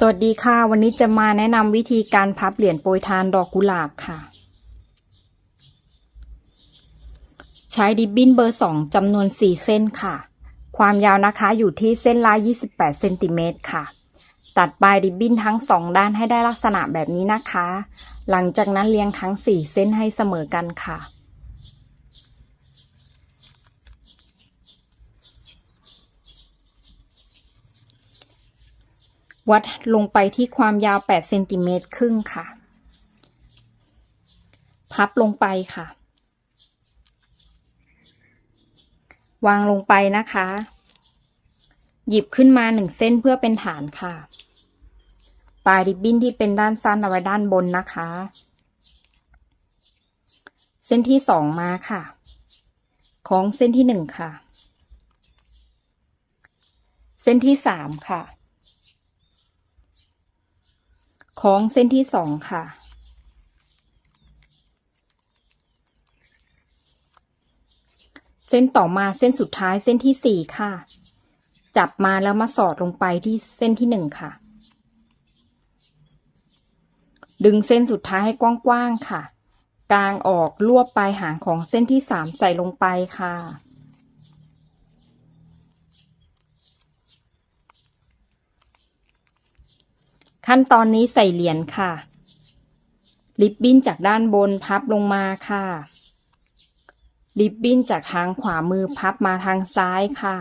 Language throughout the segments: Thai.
สวัสดีค่ะ วันนี้จะมาแนะนำวิธีการพับเหรียญโปรยทานดอกกุหลาบค่ะ ใช้ดิบบิ้นเบอร์สองจำนวน4เส้นค่ะ ความยาวนะคะอยู่ที่เส้นละ28เซนติเมตรค่ะ ตัดปลายดิบบิ้นทั้งสองด้านให้ได้ลักษณะแบบนี้นะคะ หลังจากนั้นเรียงทั้ง4เส้นให้เสมอกันค่ะ วัดลงไปที่ความยาว 8 เซนติเมตรครึ่งค่ะ พับลงไปค่ะ วางลงไปนะคะ หยิบขึ้นมาหนึ่งเส้นเพื่อเป็นฐานค่ะ ปลายริบบิ้นที่เป็นด้านสั้นเอาไว้ด้านบนนะคะ เส้นที่สองมาค่ะ ของเส้นที่หนึ่งค่ะ เส้นที่สามค่ะ ของเส้นที่สองค่ะ เส้นต่อมาเส้นสุดท้ายเส้นที่สี่ค่ะ จับมาแล้วมาสอดลงไปที่เส้นที่หนึ่งค่ะ ดึงเส้นสุดท้ายให้กว้างๆค่ะ กลางออกรวบปลายหางของเส้นที่สามใส่ลงไปค่ะ ขั้นตอนนี้ใส่เหรียญค่ะ ริบบิ้นจากด้านบนพับลงมาค่ะ ริบบิ้นจากทางขวามือพับมาทางซ้ายค่ะ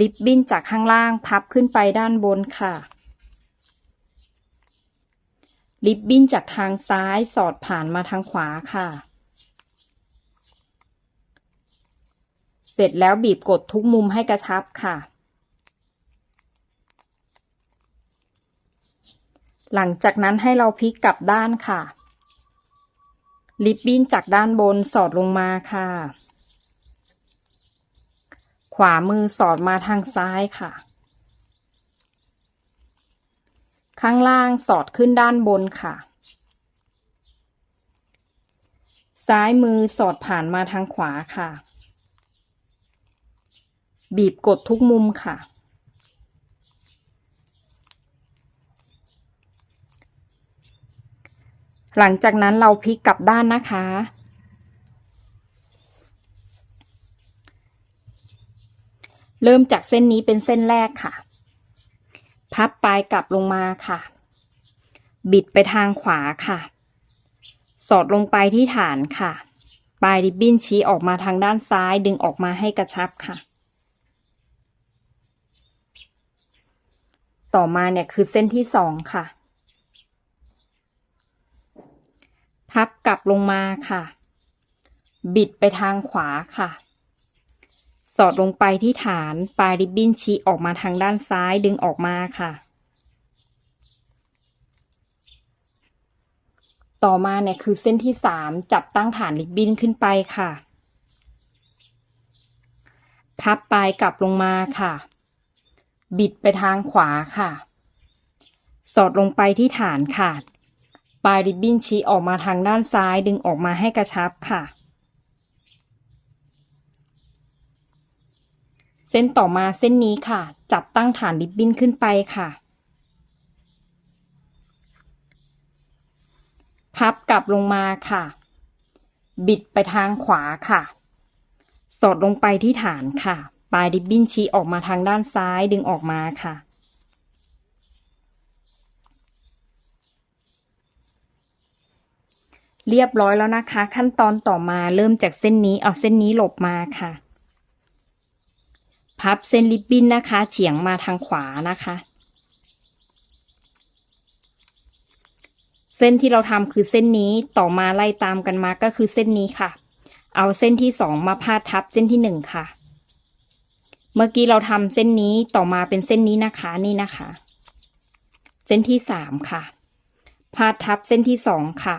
ริบบิ้นจากข้างล่างพับขึ้นไปด้านบนค่ะ ริบบิ้นจากทางซ้ายสอดผ่านมาทางขวาค่ะ เสร็จแล้วบีบกดทุกมุมให้กระชับค่ะ หลังจากนั้นให้เราพลิกกลับด้านค่ะ ริบบิ้นจากด้านบนสอดลงมาค่ะ ขวามือสอดมาทางซ้ายค่ะ ข้างล่างสอดขึ้นด้านบนค่ะ ซ้ายมือสอดผ่านมาทางขวาค่ะ บีบกดทุกมุมค่ะ หลังจากนั้นเราพลิกกลับด้านนะคะ เริ่มจากเส้นนี้เป็นเส้นแรกค่ะ พับปลายกลับลงมาค่ะ บิดไปทางขวาค่ะ สอดลงไปที่ฐานค่ะ ปลายริบบิ้นชี้ออกมาทางด้านซ้ายดึงออกมาให้กระชับค่ะ ต่อมาเนี่ยคือเส้นที่สองค่ะ พับกลับลงมาค่ะ บิดไปทางขวาค่ะ สอดลงไปที่ฐานปลายริบบิ้นชี้ออกมาทางด้านซ้ายดึงออกมาค่ะ ต่อมาเนี่ยคือเส้นที่สามจับตั้งฐานริบบิ้นขึ้นไปค่ะ พับปลายกลับลงมาค่ะ บิดไปทางขวาค่ะ สอดลงไปที่ฐานค่ะ ปลายริบบิ้นชี้ออกมาทางด้านซ้ายดึงออกมาให้กระชับค่ะ เส้นต่อมาเส้นนี้ค่ะ จับตั้งฐานริบบิ้นขึ้นไปค่ะ พับกลับลงมาค่ะ บิดไปทางขวาค่ะ สอดลงไปที่ฐานค่ะ ปลายริบบิ้นชี้ออกมาทางด้านซ้ายดึงออกมาค่ะ เรียบร้อยแล้วนะคะ ขั้นตอนต่อมาเริ่มจากเส้นนี้เอาเส้นนี้หลบมาค่ะ พับเส้นริบบิ้นนะคะ เฉียงมาทางขวานะคะ เส้นที่เราทำคือเส้นนี้ต่อมาไล่ตามกันมาก็คือเส้นนี้ค่ะ เอาเส้นที่สองมาพาดทับเส้นที่หนึ่งค่ะ เมื่อกี้เราทำเส้นนี้ต่อมาเป็นเส้นนี้นะคะนี่นะคะ เส้นที่สามค่ะ พาดทับเส้นที่สองค่ะ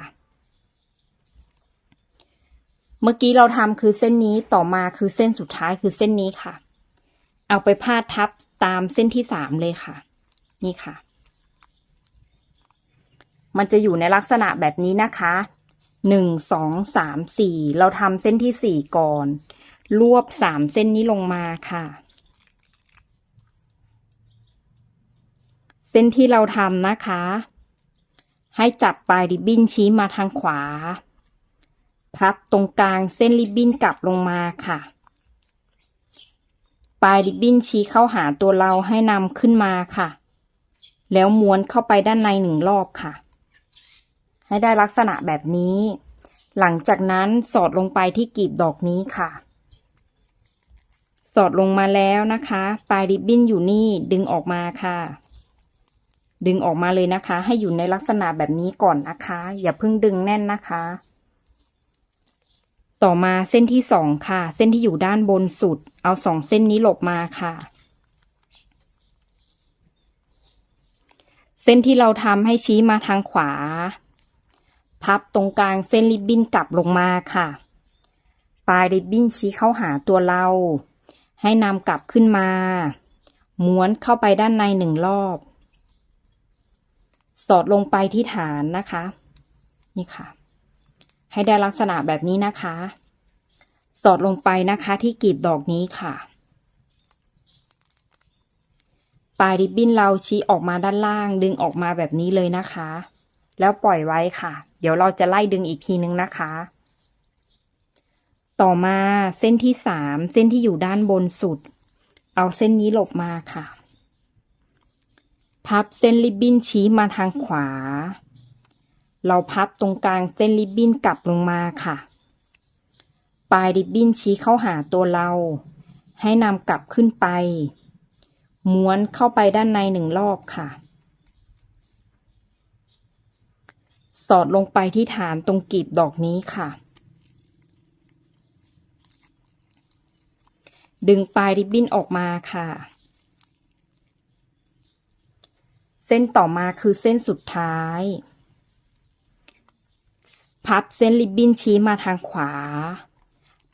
เมื่อกี้เราทำคือเส้นนี้ต่อมาคือเส้นสุดท้ายคือเส้นนี้ค่ะ เอาไปพาดทับตามเส้นที่สามเลยค่ะ นี่ค่ะ มันจะอยู่ในลักษณะแบบนี้นะคะหนึ่งสองสามสี่เราทำเส้นที่สี่ก่อน รวบสามเส้นนี้ลงมาค่ะ เส้นที่เราทำนะคะ ให้จับปลายริบบิ้นชี้มาทางขวา พับตรงกลางเส้นริบบิ้นกลับลงมาค่ะ ปลายริบบิ้นชี้เข้าหาตัวเราให้นำขึ้นมาค่ะ แล้วม้วนเข้าไปด้านในหนึ่งรอบค่ะ ให้ได้ลักษณะแบบนี้ หลังจากนั้นสอดลงไปที่กลีบดอกนี้ค่ะ สอดลงมาแล้วนะคะ ปลายริบบิ้นอยู่นี่ดึงออกมาค่ะดึงออกมาเลยนะคะ ให้อยู่ในลักษณะแบบนี้ก่อนนะคะ อย่าเพิ่งดึงแน่นนะคะ ต่อมาเส้นที่สองค่ะ เส้นที่อยู่ด้านบนสุด เอาสองเส้นนี้หลบมาค่ะ เส้นที่เราทำให้ชี้มาทางขวา พับตรงกลางเส้นริบบิ้นกลับลงมาค่ะ ปลายริบบิ้นชี้เข้าหาตัวเรา ให้นำกลับขึ้นมา ม้วนเข้าไปด้านในหนึ่งรอบ สอดลงไปที่ฐานนะคะ นี่ค่ะ ให้ได้ลักษณะแบบนี้นะคะ สอดลงไปนะคะที่กลีบดอกนี้ค่ะ ปลายริบบิ้นเราชี้ออกมาด้านล่างดึงออกมาแบบนี้เลยนะคะ แล้วปล่อยไว้ค่ะ เดี๋ยวเราจะไล่ดึงอีกทีนึงนะคะ ต่อมาเส้นที่สามเส้นที่อยู่ด้านบนสุด เอาเส้นนี้หลบมาค่ะ พับเส้นริบบิ้นชี้มาทางขวา เราพับตรงกลางเส้นริบบิ้นกลับลงมาค่ะ ปลายริบบิ้นชี้เข้าหาตัวเรา ให้นำกลับขึ้นไป ม้วนเข้าไปด้านในหนึ่งรอบค่ะ สอดลงไปที่ฐานตรงกลีบดอกนี้ค่ะ ดึงปลายริบบิ้นออกมาค่ะ เส้นต่อมาคือเส้นสุดท้าย พับเส้นริบบิ้นชี้มาทางขวา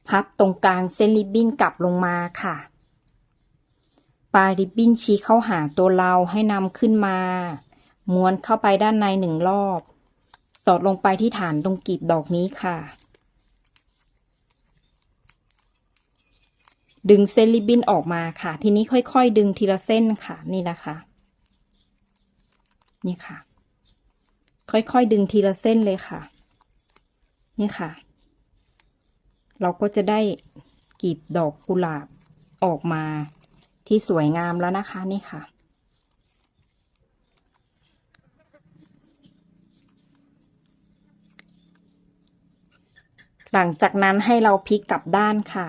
พับตรงกลางเส้นริบบิ้นกลับลงมาค่ะ ปลายริบบิ้นชี้เข้าหาตัวเราให้นำขึ้นมา ม้วนเข้าไปด้านในหนึ่งรอบ สอดลงไปที่ฐานตรงกีบดอกนี้ค่ะ ดึงเส้นริบบิ้นออกมาค่ะ ทีนี้ค่อยๆ ดึงทีละเส้นค่ะ นี่นะคะ นี่ค่ะ ค่อยๆ ดึงทีละเส้นเลยค่ะ นี่ค่ะ เราก็จะได้กลีบดอกกุหลาบออกมาที่สวยงามแล้วนะคะนี่ค่ะ หลังจากนั้นให้เราพลิกกลับด้านค่ะ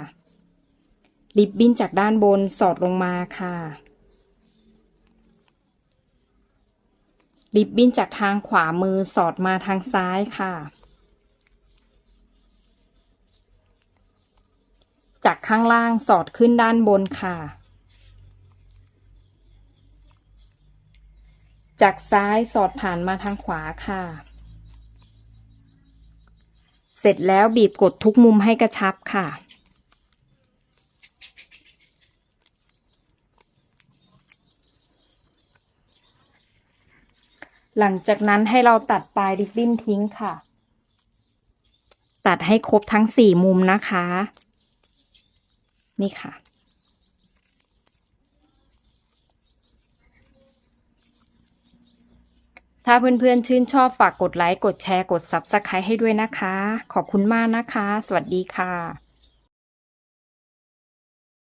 ริบบิ้นจากด้านบนสอดลงมาค่ะ ริบบิ้นจากทางขวามือสอดมาทางซ้ายค่ะ จากข้างล่างสอดขึ้นด้านบนค่ะ จากซ้ายสอดผ่านมาทางขวาค่ะ เสร็จแล้วบีบกดทุกมุมให้กระชับค่ะ หลังจากนั้นให้เราตัดปลายริบบิ้นทิ้งค่ะ ตัดให้ครบทั้งสี่มุมนะคะ นี่ค่ะ ถ้าเพื่อนๆ ชื่นชอบฝากกดไลค์ กดแชร์ กด Subscribe ให้ด้วยนะคะ ขอบคุณมากนะคะ สวัสดีค่ะ